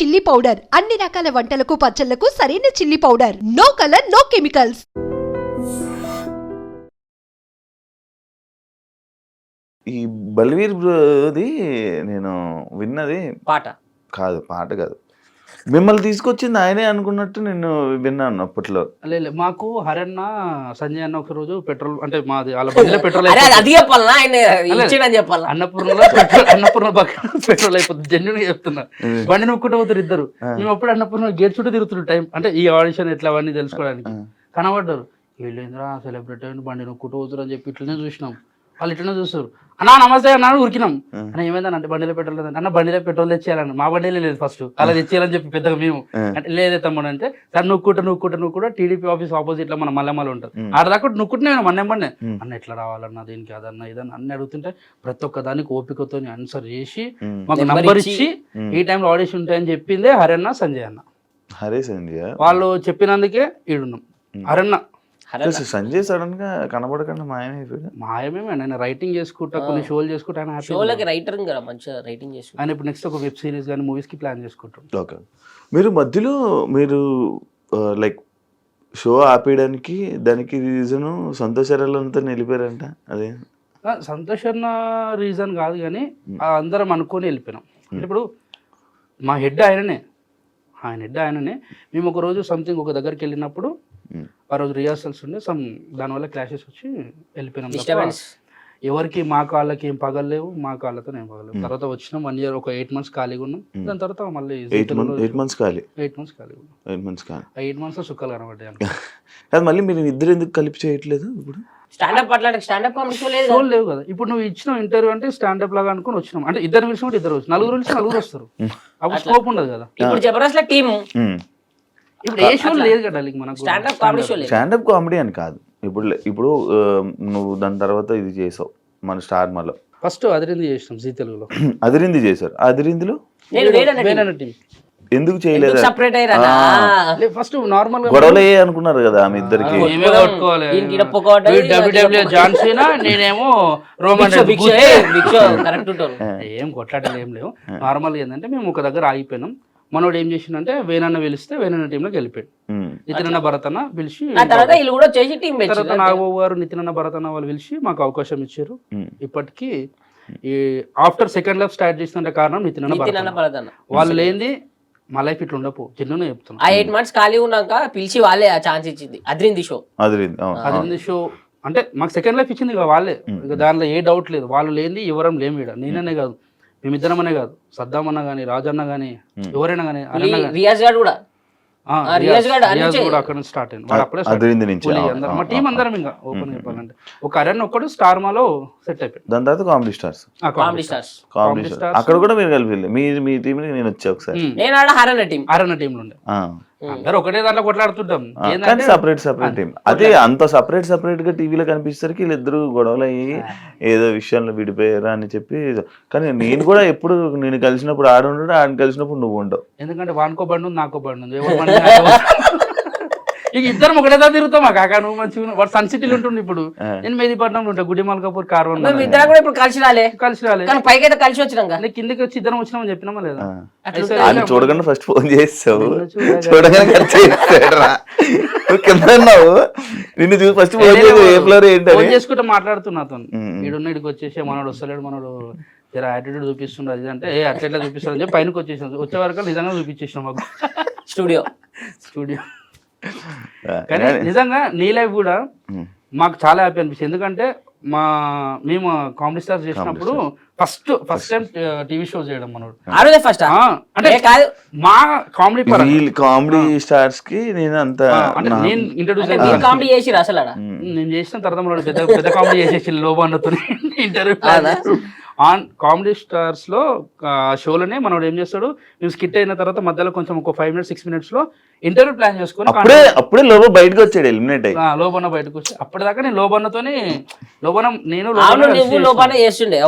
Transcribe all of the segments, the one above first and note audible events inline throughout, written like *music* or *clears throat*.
Chilli powder అన్ని రకాల వంటలకు పచ్చళ్ళకు సరైన chilli powder no colour no chemicals ఈ బల్వీర్ బ్రోది నేను విన్నది పాట. కాదు పాట కాదు. మిమ్మల్ని తీసుకొచ్చింది ఆయనే అనుకున్నట్టు నేను విన్నాను అప్పట్లో. లేదు మాకు హరన్న సంజయ్ అన్న ఒక రోజు పెట్రోల్ అంటే మాది వాళ్ళ బండిలో పెట్రోల్ అరే అది- ఆయన ఇచ్చిండని చెప్పాలా అన్నపూర్ణలో పెట్రోల్ అన్నపూర్ణ పక్కన పెట్రోల్ అయిపోతుంది. జెన్యున్ చెప్తున్నా. బండి నొక్కుంటూ పోతారు ఇద్దరు. మేము అప్పుడు అన్నపూర్ణ గేట్ చుట్టూ తిరుగుతున్నారు టైం. అంటే ఈ ఆడిషన్ ఎట్లా అవన్నీ తెలుసుకోవడానికి. కనబడ్డారు. వీళ్ళేంద్రా సెలబ్రిటీ అయిన బండి నొక్కుంటూ పోతురు అని చెప్పి ఇట్లనే చూసినాం. వాళ్ళు ఇట్లనే చూస్తారు అన్నా నమస్తే అన్నా అని ఉరికినాం. అన్న ఏమైందని అంటే బండిలో పెట్రోల్ అన్న బండిలో పెట్రోల్ తెచ్చేయాలన్న మా బండిలో లేదు ఫస్ట్ అలా తెచ్చేయాలని చెప్పి పెద్దగా మేము. అంటే లేదే తమ్ముడు అంటే సార్ నువ్వుకుంటా నువ్వుకుంటా నువ్వు కూడా టీడీపీ ఆఫీస్ ఆపోజిట్లో మన మల్లెమల్ల ఉంటుంది. ఆడ దాకా నువ్వుకుంటే మన ఉమ్. అన్న ఎట్లా రావాలన్న దీనికి అదన్న ఇదన్న అన్ని అడుగుతుంటే ప్రతి ఒక్క దానికి ఓపికతో ఆన్సర్ చేసి. మాకు Number నంబర్ ఇచ్చి. ఈ టైంలో ఆడిషన్ ఉంటాయని చెప్పిందే హరన్న సంజయ్ అన్న హరే సంజయ్ వాళ్ళు చెప్పినందుకే ఈడున్నాం. హరన్న సంజయ్ సడన్గా కనబడకుండా మాయమైపోయాడు. మాయమేమే ఆయన రైటింగ్ చేసుకుంటా కొన్ని షోలు చేసుకుంటా ఆయన షోలకి. రైటర్ కదా మంచిగా రైటింగ్ చేసి ఆయన ఇప్పుడు నెక్స్ట్ ఒక వెబ్ సిరీస్ కానీ మూవీస్కి ప్లాన్ చేసుకుంటాం ఓకే. మీరు మధ్యలో మీరు లైక్ షో ఆపేయడానికి దానికి రీజను సంతోషాలంతా నిలిపారంట అదే? ఆ, సంతోష్ రీజన్ కాదు కానీ ఆ అందరం అనుకొని వెళ్ళిపోయినాం. ఇప్పుడు మా హెడ్ ఆయననే ఆయన హెడ్ ఆయననే మేము ఒక రోజు సంథింగ్ ఒక దగ్గరికి వెళ్ళినప్పుడు. ఆ రోజు రిహార్సల్స్ ఉండే సమ్ దానివల్ల క్లాషెస్ వచ్చి వెళ్ళిపోయినాం ఎవరికి మా కాళ్ళకి ఏం పగలేవు మా కాళ్ళతో ఏం పగలేవు తర్వాత వచ్చినాం వన్ ఇయర్ ఒక ఎయిట్ మంత్స్ ఖాళీగా ఉన్నాం. దాని తర్వాత మళ్ళీ ఎయిట్ మంత్ ఎయిట్ మంత్స్ ఖాళీ. ఎయిట్ మంత్స్ ఉన్నాం ఎయిట్ మంత్స్ ఖాళీ. ఎయిట్ మంత్స్ సుఖాలు కనబడ్డాయి అనుకో. *laughs* అది మళ్ళీ మీరు ఇద్దరు ఎందుకు కలిపి చేయట్లేదు ఇప్పుడు? స్టాండప్ అట్లాంటి స్టాండప్ కామెడీ లేదు లేవు కదా. ఇప్పుడు నువ్వు ఇచ్చిన ఇంటర్వ్యూ అంటే స్టాండప్ లాగా అనుకుని వచ్చినాం. అంటే ఇద్దరు పిలిచినప్పుడు ఇద్దరు వచ్చి నలుగురు పిలిచి నలుగురు వస్తారు. అప్పుడు స్కోప్ ఉండదు కదా. ఇప్పుడు జబర్దస్త్లో టీమ్. ఇప్పుడు ఏ షో లేదు కదా లైక్ మనకు స్టాండప్ కామెడీ షో లేదు. స్టాండప్ కామెడీ అని కాదు. ఇప్పుడు ఇప్పుడు నువ్వు దాని తర్వాత ఇది చేసావు మన స్టార్ మాలో ఫస్ట్ అదిరింది చేసినాం జీ తెలుగులో. *clears throat* అదిరింది చేశారు. అదిరిందిలో? ఎందుకు చేయలేదా? సపరేట్ అయ్యారా ఫస్ట్ నార్మల్గా గొడవలు అనుకున్నారు కదా ఆమె ఇద్దరికి. కొట్టుకోవాలి? WWE జాన్ సీనా నేనేమో రోమన్ కరెక్ట్ ఉంటారు. ఏం కొట్లాటలు ఏం లేవు. నార్మల్ ఏంటంటే మేము ఒక దగ్గర ఆగిపోయినాం. మనోడు ఏం చేసిండంటే వేనన్న పిలిస్తే వేనన్న టీంలోకి వెళ్ళిపోయాడు. ఉమ్. నితినన్న భరతన్న పిలిచి ఆ తర్వాత వీళ్ళు కూడా చేసి టీం తర్వాత నాగబాబు గారు నితినన్న భరతన్న వాళ్ళు పిలిచి మాకు అవకాశం ఇచ్చారు. ఇప్పటికీ ఈ ఆఫ్టర్ సెకండ్ లైఫ్ స్టార్ట్ చేసిన కారణం నితినన్న నితిన్ భరతన్న. వాళ్ళు లేనిది మా లైఫ్ ఇట్లా ఉండపు చిన్న చెప్తున్నా. ఆ ఎయిట్ మంత్స్ ఖాళీ ఉన్నాక పిలిచి వాళ్ళే ఆ ఛాన్స్ ఇచ్చింది. అద్రింది షో. అదిరింది షో. అంటే మాకు సెకండ్ లైఫ్ ఇచ్చింది వాళ్ళే. ఇక దానిలో ఏ డౌట్ లేదు. వాళ్ళు లేనిది ఎవరం లేము నేననే కాదు. మేమిద్దరమనే కాదు. సద్దాం అన్న కానీ రాజన్న కానీ ఎవరైనా కానీ రియాజ్ గారు కూడా. రియాజ్ కూడా అక్కడ నుంచి స్టార్ట్ అయింది. వాడు అప్పుడే అందరం మా అవును, టీం అవును. అందరం ఇంకా ఓపెన్ చెప్పాలంటే ఒక అరణ్ ఒక్కడు స్టార్ మాలో సెట్ అయిపోయింది దాని తర్వాత కామెడీ స్టార్స్. ఆ, కామెడీ కామెడీ స్టార్స్. అక్కడ కూడా మీరు కలిపి వెళ్ళి మీ మీ టీంకి నేను వచ్చా ఒకసారి. నేను ఆడ హరన్న టీం. అరణ్ టీంలో ఉండే. ఆ. అందరూ ఒకటే దాంట్లో కొట్లాడుతుంటాం. కానీ సపరేట్ సపరేట్ టీం అదే అంత సపరేట్ సపరేట్గా టీవీలో కనిపిస్తారు వీళ్ళిద్దరు గొడవలు అయ్యి ఏదో విషయంలో విడిపోయారా అని చెప్పి కానీ నేను కూడా ఎప్పుడు నేను కలిసినప్పుడు ఆడ ఉండడు ఆడ కలిసినప్పుడు నువ్వు ఉండవు ఎందుకంటే వానికో బండి ఉంది నాకో బండి ఉంది. *laughs* ఇక ఇద్దరం ఒకటే దగ్గర తిరుగుతాం. మా కాకా నువ్వు మంచిగా. వాడు సన్ సిటీలో ఉంటుంది ఇప్పుడు. నేను మెహదీపట్నంలో ఉంటా గుడి మల్కాపూర్ కార్వన్ మేము ఇద్దరం కూడా ఇప్పుడు కలిసి రాలే. కలిసి రాలే. కానీ పైకి అయితే కలిసి వచ్చినాక నేను కిందకి వచ్చి ఇద్దరం వచ్చినామని చెప్పినామా లేదా? ఆయన చూడకుండా ఫస్ట్ ఫోన్ చేస్తావు చూడగానే- *laughs* ఖర్చు కింద ఉన్నావు. నిన్ను చూసి ఫస్ట్ ఫోన్ చేసి ఏ ఫ్లోర్ ఫోన్ ఏంటని చేసుకుంటే మాట్లాడుతున్నా అతను. ఉమ్. ఈడున్న ఇడికి వచ్చేసి మనోడు వస్తలేడు మనోడు జర యాటిట్యూడ్ చూపిస్తుండే. అది అంటే ఏ అట్లా ఎట్లా చూపిస్తాడు? అని చెప్పి పైనకి వచ్చేసాం వచ్చే వరకు నిజంగా చూపించేసినాం మాకు. స్టూడియో స్టూడియో కానీ నిజంగా నీ లైఫ్ కూడా. మాకు చాలా హ్యాపీ అనిపిస్తుంది. ఎందుకంటే మా మేము కామెడీ స్టార్స్ చేసినప్పుడు first first time TV show చేయడం మనోడు. ఫస్ట్ ఆ, అంటే కాదు. మా కామెడీ కామెడీ స్టార్స్కి నేను అంత నేను ఇంట్రడ్యూస్ కామెడీ చేసిరు అసలు నేను చేసిన తర్వాత మనోడు పెద్ద పెద్ద కామెడీ చేసేసి లోబాన్నతో ఇంటర్వ్యూ ఆన్ కామెడీ స్టార్స్లో ఆ, షోలోనే మనోడు ఏం చేస్తాడు? మేము స్కిట్ అయిన తర్వాత మధ్యలో కొంచెం ఒక ఫైవ్ మినిట్స్ సిక్స్ మినిట్స్లో ఇంటర్వ్యూ ప్లాన్ చేసుకొని అప్పుడే అప్పుడే లోపల బయటకు వచ్చాడు ఎలిమినేట్ అయ్యి. ఆ, లోబన్న బయటకు వచ్చి అప్పటిదాకా నేను లోబన్నతోని లోబన్న నేను లోపానే చేస్తుండే.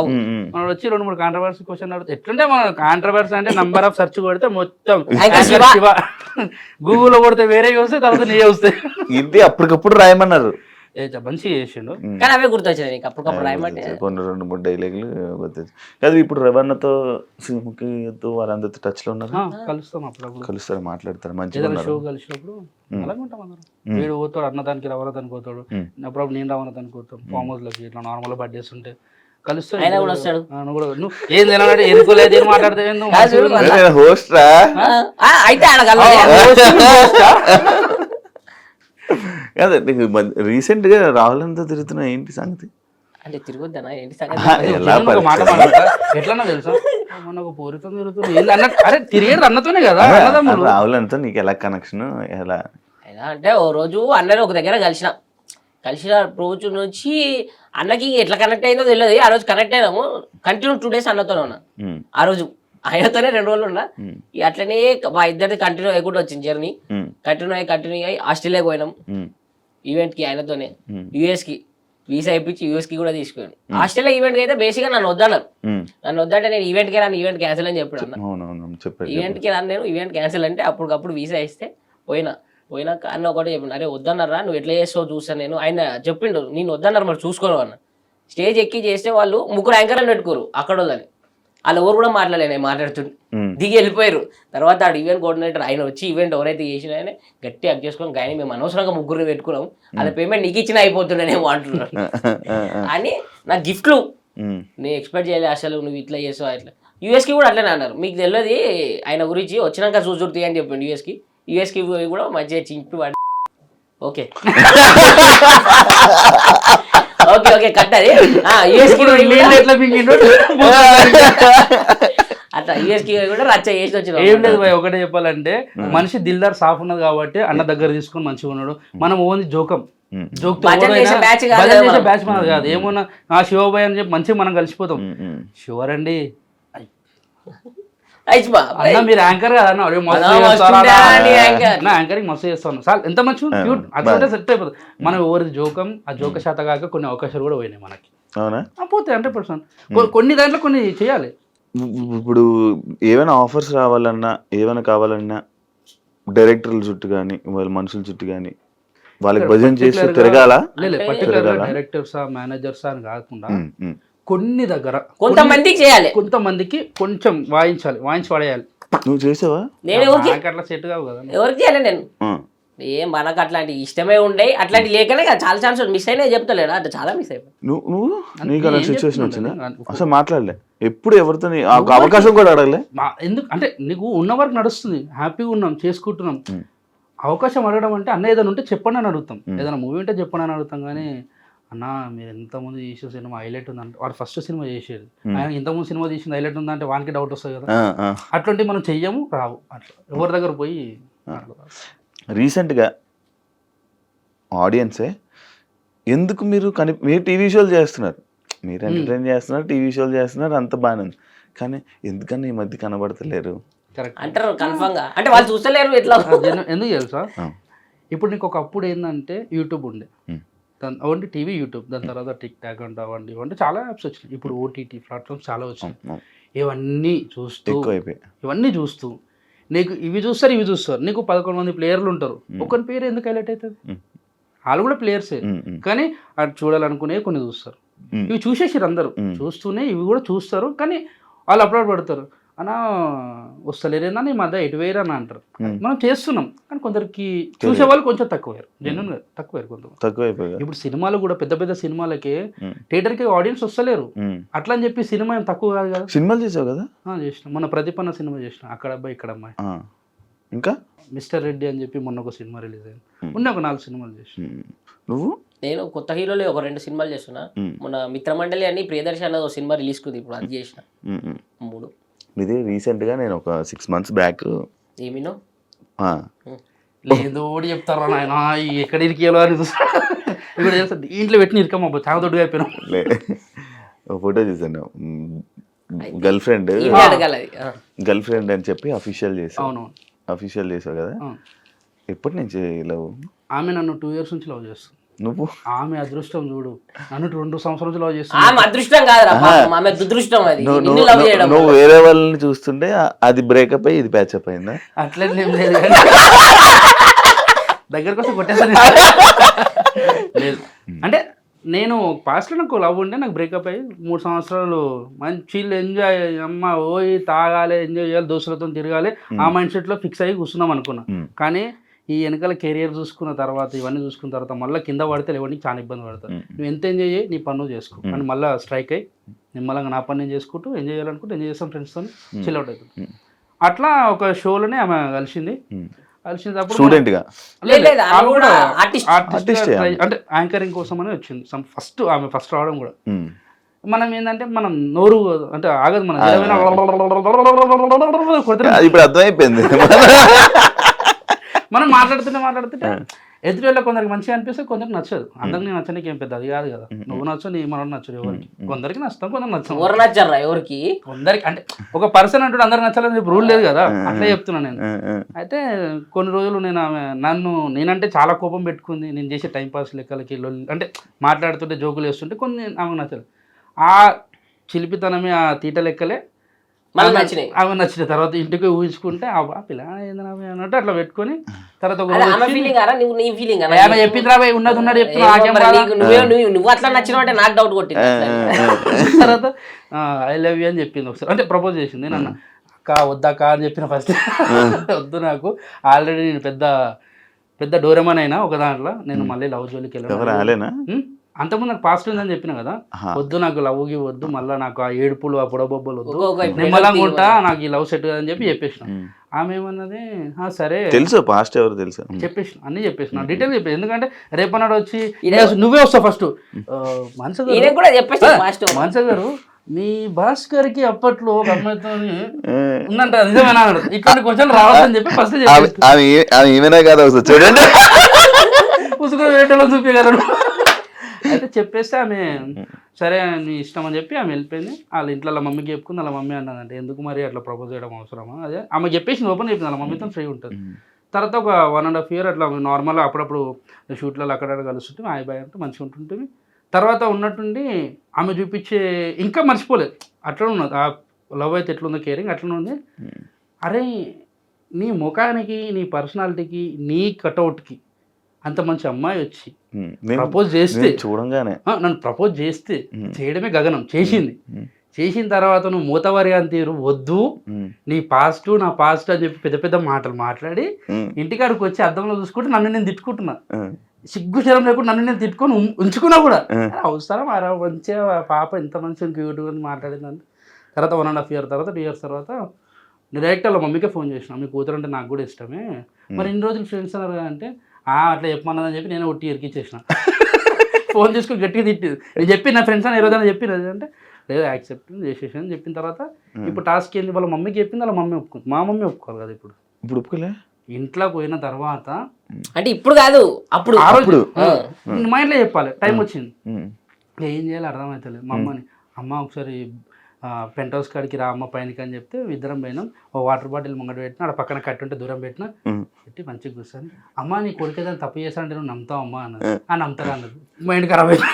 మనోడు వచ్చి రెండు మూడు కాంట్రవర్సీ క్వశ్చన్ అడుగుతా ఎట్లుంటే మన కాంట్రవర్సీ అంటే నంబర్ ఆఫ్ సెర్చ్ కొడితే మొత్తం. *laughs* గూగుల్లో కొడితే వేరే వస్తాయి తర్వాత నీ వస్తాయి ఇది అప్పటికప్పుడు రాయమన్నారు. ఏ మంచిగా చేసిండు. కానీ అవే గుర్తొచ్చింది నీకు అప్పటికప్పుడు రాయమంటే. కొన్ని రెండు మూడు డైలాగులు గుర్తొచ్చు కాదు ఇప్పుడు రవణతో సింహకితో వాళ్ళందరితో టచ్లో ఉన్నారు కలుస్తాం అప్పుడప్పుడు కలుస్తారు మాట్లాడతారు మంచిగా షో కలిసినప్పుడు అలాగే ఉంటాం అందరం. వీడు పోతాడు అన్నదానికి రవణదానికి పోతాడు. ఉమ్. అప్పుడప్పుడు నేను రవణదానికి పోతాం. ఫామ్ హౌస్లోకి ఇట్లా నార్మల్ బర్త్డేస్ ఉంటే కలుస్తాడు ఆయన కూడా వస్తాడు. నువ్వు కూడా నువ్వు ఏం తినాలంటే ఎరుకోలేదు ఏం. హోస్ట్ అయితే *laughs* *laughs* కాదు నీకు రీసెంట్గా రాహులంతా తిరుగుతున్నా ఏంటి సంగతి? అంటే తిరగొద్దనా? ఏంటి తెలుసా? పూరితో తిరుగుతుంది అన్న అరే తిరిగేది అన్నతోనే కదా రాహులంతా నీకు ఎలా కనెక్షన్ ఎలా? ఎలా అంటే ఓ రోజు అన్నని ఒక దగ్గర కలిసిన. కలిసిన రోజు నుంచి అన్నకి ఎట్లా కనెక్ట్ అయిందో తెలియదు. ఆ రోజు కనెక్ట్ అయినాము. కంటిన్యూ టూ డేస్ అన్నతోనే ఉన్నా. ఆ రోజు. ఆయనతోనే రెండు రోజులు ఉన్నా. అట్లనే మా ఇద్దరిది కంటిన్యూ అయ్యకుండా వచ్చింది జర్నీ కంటిన్యూ అయ్యి కంటిన్యూ అయ్యి ఆస్ట్రేలియాకి పోయినాం. ఉమ్, ఈవెంట్కి ఆయనతోనే. ఉమ్, యూఎస్కి వీసా ఇప్పించి యూఎస్కి కూడా తీసుకున్నాను ఆస్ట్రేలియా ఈవెంట్కి అయితే బేసిక్గా నన్ను వద్దన్నారు. నన్ను వద్దంటే నేను ఈవెంట్కి రాను ఈవెంట్ క్యాన్సిల్ అని చెప్పాడు చెప్పాడు. ఈవెంట్కి రాను నేను ఈవెంట్ క్యాన్సిల్ అంటే అప్పటికప్పుడు వీసా ఇస్తే పోయినా. పోయినాక అన్న ఒకటి చెప్పిన అరే వద్దన్నారా? నువ్వు ఎట్లా చేస్తావు చూసాను నేను. ఆయన చెప్పిండు నేను వద్దన్నారు మరి చూసుకోను అన్న. స్టేజ్ ఎక్కి చేస్తే వాళ్ళు ముగ్గురు యాంకర్లు పెట్టుకోరు అక్కడ వాళ్ళని. వాళ్ళు ఎవరు కూడా మాట్లాడలే నేను మాట్లాడుతుండే దిగి వెళ్ళిపోయారు. తర్వాత ఆడు ఈవెంట్ కోఆర్డినేటర్ ఆయన వచ్చి ఈవెంట్ ఎవరైతే చేసిన ఆయన గట్టి అప్ చేసుకొని కానీ మేము అనవసరంగా ముగ్గురిని పెట్టుకున్నాం. వాళ్ళ పేమెంట్ నీకు ఇచ్చిన అయిపోతుండేనేమో ఆ, ఆ, *laughs* అని నా గిఫ్ట్లు నేను ఎక్స్పెక్ట్ చేయలే అసలు నువ్వు ఇట్లా చేసావు అట్లా. యూఎస్కి కూడా అట్లనే అన్నారు. మీకు తెలియదు ఆయన గురించి వచ్చినాక చూసుర్తి అని చెప్పిండు యూఎస్కి యూఎస్కి కూడా మంచిగా చింపి వాడి ఓకే. *laughs* ఓకే ఓకే ఎట్లా మింగిండో *laughs* అట్లా యూఎస్కి కూడా రచ్చ చేసి వచ్చిన ఏం లేదు భయ్ ఒకటే చెప్పాలంటే మనిషి దిల్దార్ సాఫ్ ఉన్నది కాబట్టి అన్న దగ్గర తీసుకొని మంచిగా ఉన్నాడు. మనం ఓన్లీ జోకం. జోక్. బ్యాచ్ మనది కాదు. ఏమన్నా ఆ శివభాయ్ అని చెప్పి మంచిగా మనం కలిసిపోతాం. ఉమ్, ఉమ్. మీరు యాంకర్ యాంకరింగ్ మస్తు చేస్తాను. సార్ ఎంత మంచి క్యూట్ అట్లా సెట్ అయిపోతుంది. మనం ఎవరిది జోకం ఆ జోక శాత కాక కొన్ని అవకాశాలు కూడా పోయినాయి మనకి. అవునా? ఆ, పోతాయి హండ్రెడ్ పర్సెంట్ కొన్ని దాంట్లో కొన్ని చేయాలి. ఇప్పుడు ఏమైనా ఆఫర్స్ రావాలన్నా ఏమైనా కావాలన్నా డైరెక్టర్ల చుట్టూ కానీ వాళ్ళ మనుషుల చుట్టూ కానీ వాళ్ళకి భజన గా- తిరగాల? డైరెక్టర్సా మేనేజర్సా అని కాకుండా. కొన్ని దగ్గర కొంతమందికి చేయాలి. కొంతమందికి కొంచెం వాయించాలి వాయించి పడేయాలి నువ్వు చేసావా? నేను ఎవరికి? అట్లా సెట్ కావు కదా. ఎవరికి చేయాలి నేను. ఏం మనకు అట్లాంటి ఇష్టమే ఉండే అట్లాంటి లేకనే కదా చాలా ఛాన్స్ మిస్ అయినా చెప్తలేడా? అంటే చాలా మిస్ అయిపోయి నువ్వు నువ్వు? నీకు అలా ఏం సిచ్యువేషన్ వచ్చిందా? అసలు మాట్లాడలే. ఎప్పుడు ఎవరితో అవకాశం కూడా అడగలే? మా- ఎందుకు? అంటే నీకు ఉన్న వరకు నడుస్తుంది. హ్యాపీగా ఉన్నాం చేసుకుంటున్నాం. అవకాశం అడగడం అంటే అన్న ఏదైనా ఉంటే చెప్పండి అని అడుగుతాం. ఏదైనా మూవీ ఉంటే చెప్పండి అని అడుగుతాం కానీ అన్న మీరు ఎంతమంది చేసిన సినిమా హైలైట్ ఉందంటే వాడు ఫస్ట్ సినిమా చేసేది. ఆయన ఇంతకుముందు సినిమా తీసింది హైలైట్ ఉందంటే వానికి డౌట్ వస్తుంది కదా. అట్లాంటివి మనం చెయ్యము రావు. అట్లా. ఎవరి దగ్గర పోయి రీసెంట్గా ఆడియన్సే ఎందుకు మీరు కని మీరు టీవీ షోలు చేస్తున్నారు. మీరు ఎంటర్టైన్ చేస్తున్నారు టీవీ షోలు చేస్తున్నారు అంత బాగానే ఉంది. కానీ ఎందుకని ఈ మధ్య కనబడతలేరు? కరెక్ట్ అంటారు కన్ఫర్మ్గా. అంటే వాళ్ళు చూస్తలేరు ఎట్లా ఎందుకు తెలుసా. ఇప్పుడు నీకు ఒకప్పుడు ఏంటంటే యూట్యూబ్ ఉండే. దాని అవండి టీవీ యూట్యూబ్. దాని తర్వాత టిక్ టాక్ అంట అవండి ఇవంటి చాలా యాప్స్ వచ్చినాయి. ఇప్పుడు ఓటీటీ ప్లాట్ఫామ్స్ చాలా వచ్చినాయి. ఇవన్నీ చూస్తూ ఇవన్నీ చూస్తూ నీకు ఇవి చూస్తారు ఇవి చూస్తారు. నీకు పదకొండు మంది ప్లేయర్లు ఉంటారు. ఒకరి పేరు ఎందుకు హైలైట్ అవుతుంది. వాళ్ళు కూడా ప్లేయర్సే కానీ అటు చూడాలనుకునే కొన్ని చూస్తారు. ఇవి చూసేసారు అందరూ. చూస్తూనే ఇవి కూడా చూస్తారు. కానీ వాళ్ళు అప్లోడ్ పెడతారు. అన్నా వస్తలేరేనా నీ మధ్య ఎటు వేయరని అంటారు. మనం చేస్తున్నాం కానీ కొందరికి చూసే వాళ్ళు కొంచెం తక్కువయ్యారు. జెన్యున్ తక్కువయ్యారు కొంతమంది. తక్కువ అయిపోయి ఇప్పుడు సినిమాలు కూడా పెద్ద పెద్ద సినిమాలకి ఉమ్. థియేటర్కి ఆడియన్స్ వస్తలేరు. అట్లా అని చెప్పి సినిమా ఏం తక్కువ కాదు కదా. సినిమాలు చేసావు కదా? ఆ, చేసిన. మొన్న ప్రదీపన్న సినిమా చేసిన. అక్కడ అబ్బాయి ఇక్కడ అమ్మాయి. ఇంకా? మిస్టర్ రెడ్డి అని చెప్పి మొన్న ఒక సినిమా రిలీజ్ అయింది. ఉన్న ఒక నాలుగు సినిమాలు చేసిన. నువ్వు? నేను కొత్త హీరోలు ఒక రెండు సినిమాలు చేస్తున్నా. మన మిత్రమండలి అని ప్రియదర్శి అన్నది ఒక సినిమా రిలీజ్ కుంది ఇప్పుడు అది చేసిన. మూడు. ఇది రీసెంట్గా నేను ఒక సిక్స్ మంత్స్ బ్యాక్ ఏమినో? లేదు చెప్తారా నాయన? ఎక్కడ ఇరికేలో అని చూస్తా. ఇక్కడ చేస్తా ఇంట్లో పెట్టి ఇరికమ్మ చాలా దొడ్డుగా అయిపోయినాం. ఫోటో చూసాను గర్ల్ ఫ్రెండ్. గర్ల్ ఫ్రెండ్ అని చెప్పి అఫీషియల్ చేసావు అవును అఫీషియల్ చేసావు కదా. ఎప్పటి నుంచి లవ్? ఆమె నన్ను టూ ఇయర్స్ నుంచి లవ్ చేస్తుంది. నువ్వు? ఆమె అదృష్టం చూడు. నన్ను రెండు సంవత్సరాల నుంచి లవ్ చేస్తుంది. ఆమె అదృష్టం కాదురా పాపం. ఆమె దుదృష్టం అది. నువ్వు నిన్ను లవ్ చేయడం నువ్వు వేరే వాళ్ళని చూస్తుంటే ఆ- అది బ్రేకప్ అయ్యి ఇది ప్యాచప్ అయిందా? అట్లనే ఏం లేదు. కానీ దగ్గరకు వస్తే కొట్టేస్తాను లేదు. అంటే నేను పాస్ట్లో నాకు లవ్ ఉంటే నాకు బ్రేకప్ అయ్యి మూడు సంవత్సరాలు మంచి ఎంజాయ్ అమ్మ పోయి తాగాలి ఎంజాయ్ చేయాలి దోస్తులతో తిరగాలి. ఆ మైండ్ సెట్లో ఫిక్స్ అయ్యి కూర్చున్నాం అనుకున్నా. కానీ ఈ వెనకాల కెరియర్ చూసుకున్న తర్వాత ఇవన్నీ చూసుకున్న తర్వాత మళ్ళీ కింద పడితే ఎవరికి చాలా ఇబ్బంది పడతారు. నువ్వు ఎంత ఎంజాయ్ చేయి నీ పన్ను చేసుకో. కానీ మళ్ళీ స్ట్రైక్ అయ్యి నిమ్మలంగా నా పని నేను చేసుకుంటూ ఎంజాయ్ చేయాలనుకుంటే ఎంజాయ్ చేస్తాం ఫ్రెండ్స్తో చిల్ అవుట్ అవుతుంది. అట్లా ఒక షోలోనే ఆమె కలిసింది. అంటే యాంకరింగ్ కోసం అని వచ్చింది. సమ్ ఫస్ట్ ఆమె ఫస్ట్ రావడం కూడా. మనం ఏంటంటే మనం నోరు అంటే ఆగదు మనం. ఇప్పుడు అర్థమైపోయింది. *laughs* మనం మాట్లాడుతుంటే మాట్లాడుతుంటే ఎదురు వాళ్ళ కొందరికి మంచిగా అనిపిస్తే కొందరికి నచ్చదు. అందరికి నచ్చడానికి ఏం పెద్ద అది కాదు కదా. నువ్వు నచ్చు నీ మనం నచ్చదు ఎవరికి? కొందరికి నచ్చుతాం కొందరికి నచ్చం ఎవరు నచ్చారా ఎవరికి? కొందరికి అంటే ఒక పర్సన్ అంటూ అందరికి నచ్చాలని చెప్పి రూల్ లేదు కదా. అట్లా చెప్తున్నాను నేను. అయితే కొన్ని రోజులు నేను ఆమె నన్ను నేనంటే చాలా కోపం పెట్టుకుంది. నేను చేసే టైంపాస్ లెక్కలకి లొల్లి అంటే మాట్లాడుతుంటే జోకులు వేస్తుంటే కొన్ని ఆమెకు నచ్చదు. ఆ చిలిపితనమే ఆ తీట లెక్కలే మళ్ళీ నచ్చినాయి. ఆమె నచ్చిన తర్వాత ఇంటికి ఊహించుకుంటే ఆ పిల్ల అన్నట్టు అట్లా పెట్టుకొని తర్వాత ఒక అదే రోజు ఆమె వచ్చి, ఫీలింగ్ అరా నువ్వు నీ ఫీలింగ్ "ఏ, ఆమె చెప్పింది రాబోయే ఉన్నది ఉన్నది చెప్తున్నా నాకేం బాధ?" నువ్వే నువ్వు నువ్వు అట్లా నచ్చిన అంటే నాకు డౌట్ కొట్టింది. *laughs* తర్వాత ఐ లవ్ యూ అని చెప్పింది ఒకసారి. అంటే ప్రపోజ్ చేసింది. నేను అన్న అక్క వద్దక్క అని చెప్పిన ఫస్ట్ వద్దు నాకు. ఆల్రెడీ నేను పెద్ద పెద్ద డోరెమన్ అయినా ఒక దాంట్లో నేను మళ్ళీ లవ్ జోలికి వెళ్ళాను అంతకుముందు నాకు పాస్ట్ ఉందని చెప్పిన కదా. వద్దు నాకు లవ్కి వద్దు మళ్ళీ నాకు ఆ ఏడుపులు ఆ పొడబొబ్బలు వద్దు నిమ్మలంగా ఉంటా నాకు ఈ లవ్ సెట్ అని చెప్పి చెప్పేసిన. ఆమె ఏమన్నది "ఆ, సరే. తెలుసు పాస్ట్ ఎవరు తెలుసు. చెప్పేసిన అన్ని చెప్పేసిన డీటెయిల్ చెప్పేసి ఎందుకంటే రేపన్నాడు వచ్చి "లేదు, నువ్వే వస్తావు ఫస్ట్ మనసు మనస గారు మీ భాస్కర్కి అప్పట్లో ఒక అమ్మాయితో ఉందంట నిజమేనా. ఇట్లాంటి క్వశ్చన్ రావద్దని చెప్పి ఫస్ట్ ఏమైనా కాదు చూడండి. పుస్తకం అయితే చెప్పేస్తే ఆమె సరే నీ ఇష్టం అని చెప్పి ఆమె వెళ్ళిపోయింది. వాళ్ళ ఇంట్లో వాళ్ళ మమ్మీకి చెప్పుకుంది వాళ్ళ మమ్మీ అన్నదంటే ఎందుకు మరి అట్లా ప్రపోజ్ చేయడం అవసరమా? అదే ఆమె చెప్పేసి ఓపెన్ చెప్పింది వాళ్ళ మమ్మీతో ఫ్రీ ఉంటుంది. తర్వాత ఒక వన్ అండ్ హాఫ్ ఇయర్ అట్లా నార్మల్ అప్పుడప్పుడు షూట్లలో అక్కడ కలుస్తుంటే హాయ్ బాయ్ అంటే మంచిగా ఉంటుంటుంది. తర్వాత ఉన్నట్టుండి ఆమె చూపించే ఇంకా మర్చిపోలేదు. అట్లా ఉన్నది. ఆ లవ్ అయితే ఎట్లుందో కేరింగ్ అట్లనే ఉంది. అరే నీ ముఖానికి నీ పర్సనాలిటీకి నీ కటౌట్కి అంత మంచి అమ్మాయి వచ్చి ప్రపోజ్ చేస్తే. చూడంగానే. నన్ను ప్రపోజ్ చేస్తే. చేయడమే గగనం. చేసింది. చేసిన తర్వాత నువ్వు మూతవారి అని తీరు వద్దు. నీ పాస్ట్ నా పాస్ట్ అని చెప్పి పెద్ద పెద్ద మాటలు మాట్లాడి. ఇంటికాడికి వచ్చి అద్దంలో చూసుకుంటే నన్ను నేను తిట్టుకుంటున్నా. సిగ్గు శరం లేకుండా నన్ను నేను తిట్టుకొని ఉంచుకున్నా కూడా. అవసరం అరా మంచిగా పాప ఇంత మంచిగా క్యూట్గా మాట్లాడిందంటే తర్వాత వన్ అండ్ హాఫ్ ఇయర్ తర్వాత టూ ఇయర్స్ తర్వాత డైరెక్ట్ వాళ్ళ మమ్మీకే ఫోన్ చేసిన. మీ కూతురు అంటే నాకు కూడా ఇష్టమే. మరి ఇన్ని రోజులు ఫ్రెండ్స్ అన్నారు అంటే "ఆ, అట్లా చెప్పమన్నదని చెప్పి నేను ఒట్టి ఇరికిచ్చేసిన *laughs* ఫోన్ తీసుకొని గట్టిగా తిట్టి నేను చెప్పి నా ఫ్రెండ్స్ అని ఈరోజు చెప్పిన అంటే లేదు యాక్సెప్ట్ చేసేసి అని చెప్పిన తర్వాత ఇప్పుడు టాస్క్ ఏంది? వాళ్ళ మమ్మీకి చెప్పింది వాళ్ళ మమ్మీ ఒప్పుకుంది. మా మమ్మీ ఒప్పుకోవాలి కదా ఇప్పుడు? ఇప్పుడు ఒప్పుకోలే? ఇంట్లో పోయిన తర్వాత అంటే ఇప్పుడు కాదు అప్పుడు. ఆ రోజు అప్పుడు. మా ఇంట్లో చెప్పాలి. టైం వచ్చింది. ఏం చేయాలి అర్థమవుతలేదు మా అమ్మని అమ్మ ఒకసారి పెంట్ హౌస్ కాడికి రా అమ్మ పైనకి అని చెప్తే ఇద్దరం పోయినాం. ఓ వాటర్ బాటిల్ ముంగట పెట్టిన ఆడ పక్కన కట్టి ఉంటే దూరం పెట్టిన. పెట్టి మంచిగా కూర్చొని అమ్మ నీ కొడుకు ఏదైనా తప్పు చేశానంటే నువ్వు నమ్ముతావు అమ్మా అన్నది ఆ నమ్ముతారా అన్నది. మైండ్ ఖరాబ్ అయింది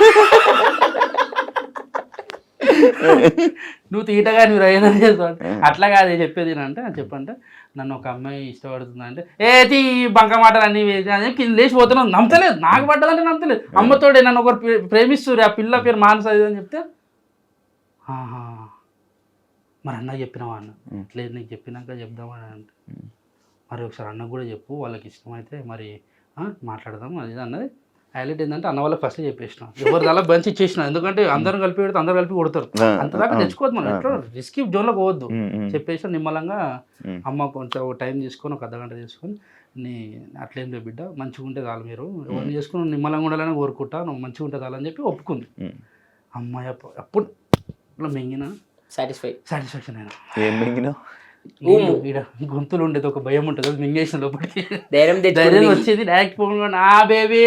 నువ్వు తీటగా నువ్వు రైనా చేస్తావు అట్లా కాదు చెప్పేది అంటే చెప్పంటే నన్ను ఒక అమ్మాయి ఇష్టపడుతుంది అంటే ఏ తీ బంక మాటలు అన్ని వేసి అని కింద లేచి పోతున్నావు నమ్మతలేదు నాకు పడ్డదంటే నమ్మతలేదు. అమ్మతోడే నన్ను ఒకరు ప్రే- ప్రేమిస్తురు ఆ పిల్ల పేరు మానస అది అని చెప్తే ఆహా మరి అన్న చెప్పినావా అన్న. లేదు నీకు చెప్పినాక చెప్దామని అంటే. మరి ఒకసారి అన్నకు కూడా చెప్పు వాళ్ళకి ఇష్టమైతే మరి మాట్లాడదాం అది అన్నది. హైలైట్ ఏంటంటే అన్న వాళ్ళకి ఫస్ట్ చెప్పేసిన. ఎవరి అలా బంచ్ ఇచ్చేసిన. ఎందుకంటే అందరం కలిపి పెడితే అందరు కలిపి కొడతారు. అంతదాకా తెచ్చుకోవద్దు మనం. ఎట్లా రిస్కీ జోన్లో పోవద్దు. చెప్పేసి నిమ్మలంగా. అమ్మ కొంచెం టైం తీసుకొని ఒక అర్ధగంట తీసుకొని నీ అట్లేం లేదు బిడ్డ మంచిగా ఉంటే చాలు మీరు. ఎవరిని చేసుకుని నిమ్మలంగా ఉండాలని కోరుకుంటా నువ్వు మంచిగా ఉంటే చాలని చెప్పి ఒప్పుకుంది. అమ్మాయి అప్ప- అప్పుడు మింగిన సాటిస్ఫై సాటిస్ఫాక్షన్ అయినా. ఏం మింగినావు ఈడ- ఈడ గొంతులు ఉండేది ఒక భయం ఉంటుంది అది మింగేసిన లోపలికి. ధైర్యం ధైర్యం వచ్చేది డైరెక్ట్ ఫోన్ ఆ బేబీ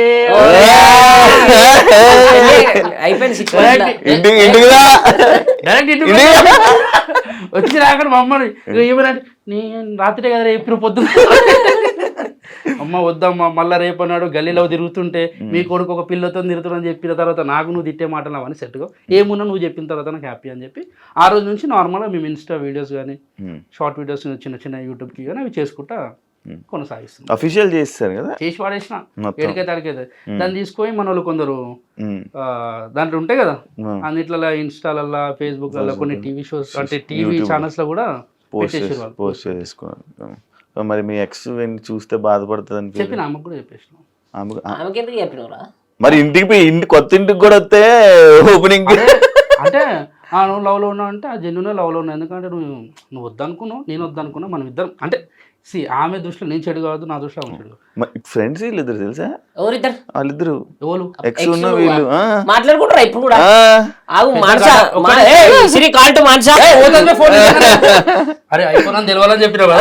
అయిపోయింది సిక్స్. డైరెక్ట్. వచ్చి రాకుండా మా అమ్మని ఇగో ఏమనంటే నేను రాత్రే కదా రేపు పొద్దున్న అమ్మ వద్దమ్మా మళ్ళీ రేపు అన్నాడు గల్లీలో తిరుగుతుంటే మీ కొడుకు ఒక పిల్లతో తిరుగుతుందని చెప్పిన తర్వాత నాకు నువ్వు తిట్టే మాటలు అవన్నీ సెట్గా ఏమున్నా నువ్వు చెప్పిన తర్వాత నాకు హ్యాపీ అని చెప్పి ఆ రోజు నుంచి నార్మల్గా మేము ఇన్స్టా వీడియోస్ కానీ. షార్ట్ వీడియోస్ చిన్న చిన్న యూట్యూబ్కి కానీ అవి చేసుకుంటా కొనసాగిస్తుంది అఫీషియల్ చేస్తారు కదా? చేసి వాడేసిన. మొత్తం. ఏడికైతే అడిగైతే దాన్ని తీసుకొని మన వాళ్ళు కొందరు దాంట్లో ఉంటాయి కదా. అన్నిట్లలో ఇన్స్టాలల్లో ఫేస్బుక్ కొన్ని టీవీ షోస్ అంటే టీవీ YouTube. ఛానల్స్లో కూడా పోస్ట్ చేసుకున్నారు మరి మీ ఎక్స్ చూస్తే బాధపడుతుంది అని చెప్పిన ఆమెకు కూడా చెప్పేసిన ఆమె ఆమెకి ఎందుకు చెప్పినవరా? మరి ఇంటికి పోయి ఇంటి కొత్త ఇంటికి కూడా వస్తే ఓపెనింగ్ అంటే ఆ నువ్వు లవ్లో ఉన్నావు అంటే ఆ జెన్యున్ లవ్లో ఉన్నావు. ఎందుకంటే నువ్వు నువ్వు వద్దనుకున్నావు నేను వద్దనుకున్నా మనం ఇద్దరం అంటే సి ఆమె దృష్టిలో నేను చెడు కాదు నా దృష్టిలో ఆమె చెడు కాదు ఫ్రెండ్స్ వీళ్ళిద్దరు తెలుసా? ఎవరిద్దరు? వాళ్ళిద్దరు. ఎవరు? ఎక్స్ ఉన్న వీళ్ళు ఆ. మాట్లాడుకుంటారా ఇప్పుడు కూడా. ఆగు మానసా మా- ఏయ్, సిరి కాల్ టు మానసా. అరే ఐఫోన్ అని తెలవాలని చెప్పిన కదా.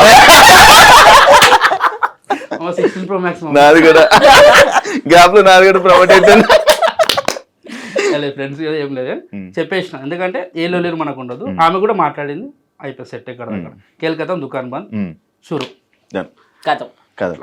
సిక్స్టీన్ ప్రో మ్యాక్స్ నాది కూడా. గ్యాప్లో నాది కూడా ప్రమోట్ అవుతుంది ఫ్రెండ్స్ ఏం లేదు. చెప్పేసిన. ఎందుకంటే ఏ లేరు మనకు ఉండదు. ఆమె కూడా మాట్లాడింది. అయిపోయి సెట్ ఎక్కడ దగ్గర కేల్కతం దుకాన్ బంద్. షురు. కథం. కదా